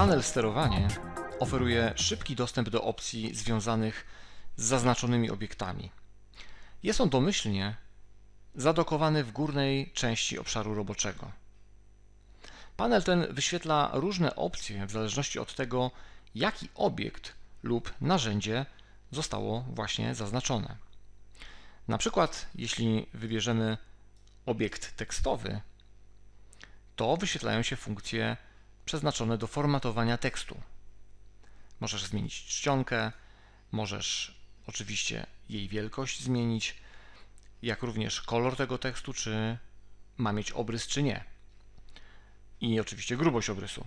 Panel sterowanie oferuje szybki dostęp do opcji związanych z zaznaczonymi obiektami. Jest on domyślnie zadokowany w górnej części obszaru roboczego. Panel ten wyświetla różne opcje w zależności od tego, jaki obiekt lub narzędzie zostało właśnie zaznaczone. Na przykład, jeśli wybierzemy obiekt tekstowy, to wyświetlają się funkcje przeznaczone do formatowania tekstu. Możesz zmienić czcionkę, możesz oczywiście jej wielkość zmienić, jak również kolor tego tekstu, czy ma mieć obrys, czy nie. I oczywiście grubość obrysu.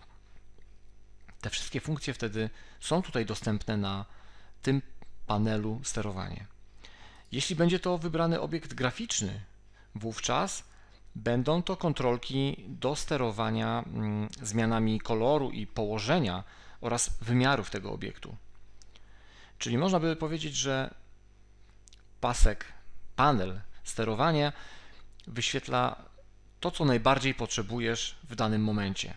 Te wszystkie funkcje wtedy są tutaj dostępne na tym panelu sterowanie. Jeśli będzie to wybrany obiekt graficzny, wówczas będą to kontrolki do sterowania mm, zmianami koloru i położenia oraz wymiarów tego obiektu. Czyli można by powiedzieć, że pasek, panel sterowanie wyświetla to, co najbardziej potrzebujesz w danym momencie.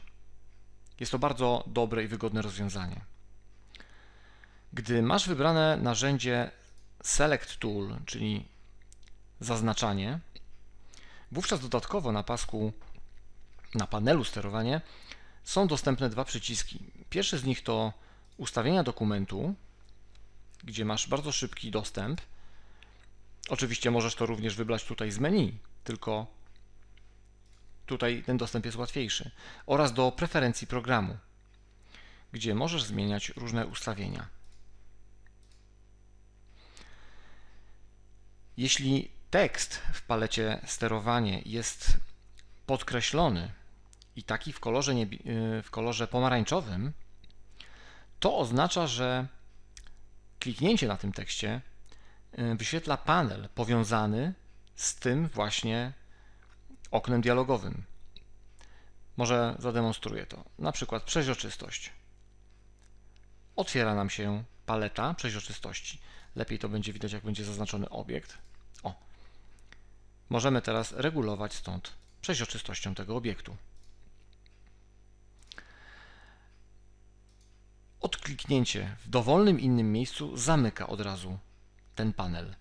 Jest to bardzo dobre i wygodne rozwiązanie. Gdy masz wybrane narzędzie Select Tool, czyli zaznaczanie, wówczas dodatkowo na pasku, na panelu sterowanie są dostępne dwa przyciski. Pierwszy z nich to ustawienia dokumentu, gdzie masz bardzo szybki dostęp. Oczywiście możesz to również wybrać tutaj z menu, tylko tutaj ten dostęp jest łatwiejszy. Oraz do preferencji programu, gdzie możesz zmieniać różne ustawienia. Jeśli tekst w palecie sterowanie jest podkreślony i taki w kolorze, niebie- w kolorze pomarańczowym, to oznacza, że kliknięcie na tym tekście y, wyświetla panel powiązany z tym właśnie oknem dialogowym. Może zademonstruję to. Na przykład przeźroczystość. Otwiera nam się paleta przeźroczystości. Lepiej to będzie widać, jak będzie zaznaczony obiekt. O. Możemy teraz regulować stąd przeźroczystością tego obiektu. Odkliknięcie w dowolnym innym miejscu zamyka od razu ten panel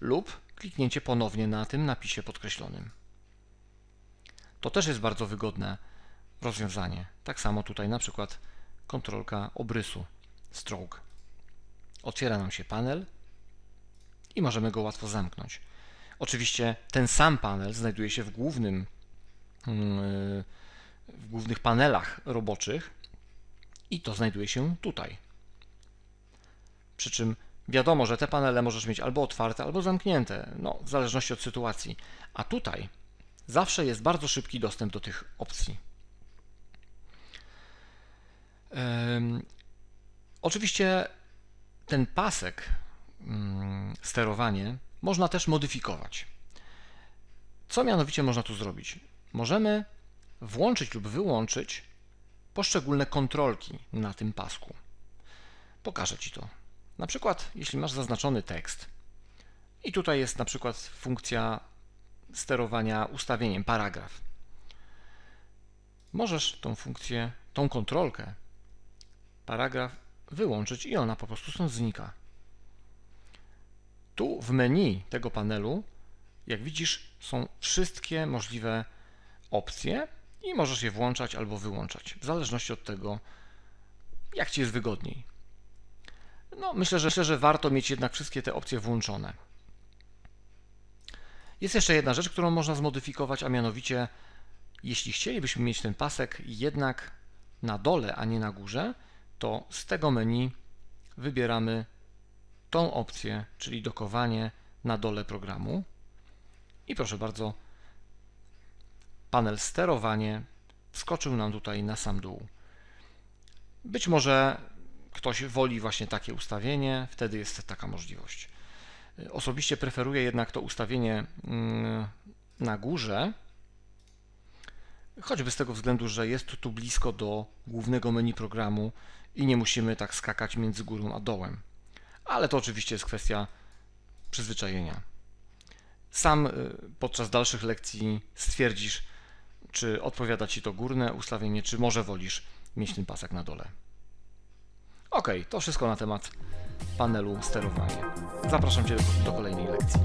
lub kliknięcie ponownie na tym napisie podkreślonym. To też jest bardzo wygodne rozwiązanie. Tak samo tutaj na przykład kontrolka obrysu stroke. Otwiera nam się panel i możemy go łatwo zamknąć. Oczywiście ten sam panel znajduje się w głównym yy, w głównych panelach roboczych i to znajduje się tutaj. Przy czym wiadomo, że te panele możesz mieć albo otwarte, albo zamknięte, no, w zależności od sytuacji. A tutaj zawsze jest bardzo szybki dostęp do tych opcji. Oczywiście ten pasek, ym, sterowanie, można też modyfikować. Co mianowicie można tu zrobić? Możemy włączyć lub wyłączyć poszczególne kontrolki na tym pasku. Pokażę Ci to. Na przykład, jeśli masz zaznaczony tekst i tutaj jest na przykład funkcja sterowania ustawieniem paragraf. Możesz tą funkcję, tą kontrolkę paragraf wyłączyć i ona po prostu stąd znika. Tu w menu tego panelu, jak widzisz, są wszystkie możliwe opcje i możesz je włączać albo wyłączać, w zależności od tego, jak Ci jest wygodniej. No, myślę, że, myślę, że warto mieć jednak wszystkie te opcje włączone. Jest jeszcze jedna rzecz, którą można zmodyfikować, a mianowicie, jeśli chcielibyśmy mieć ten pasek jednak na dole, a nie na górze, to z tego menu wybieramy tą opcję, czyli dokowanie na dole programu. I proszę bardzo, panel sterowanie wskoczył nam tutaj na sam dół. Być może ktoś woli właśnie takie ustawienie, wtedy jest taka możliwość. Osobiście preferuję jednak to ustawienie mm, na górze, choćby z tego względu, że jest tu blisko do głównego menu programu i nie musimy tak skakać między górą a dołem. Ale to oczywiście jest kwestia przyzwyczajenia. Sam y, podczas dalszych lekcji stwierdzisz, czy odpowiada Ci to górne ustawienie, czy może wolisz mieć ten pasek na dole. Ok, to wszystko na temat panelu sterowania. Zapraszam Cię do, do kolejnej lekcji.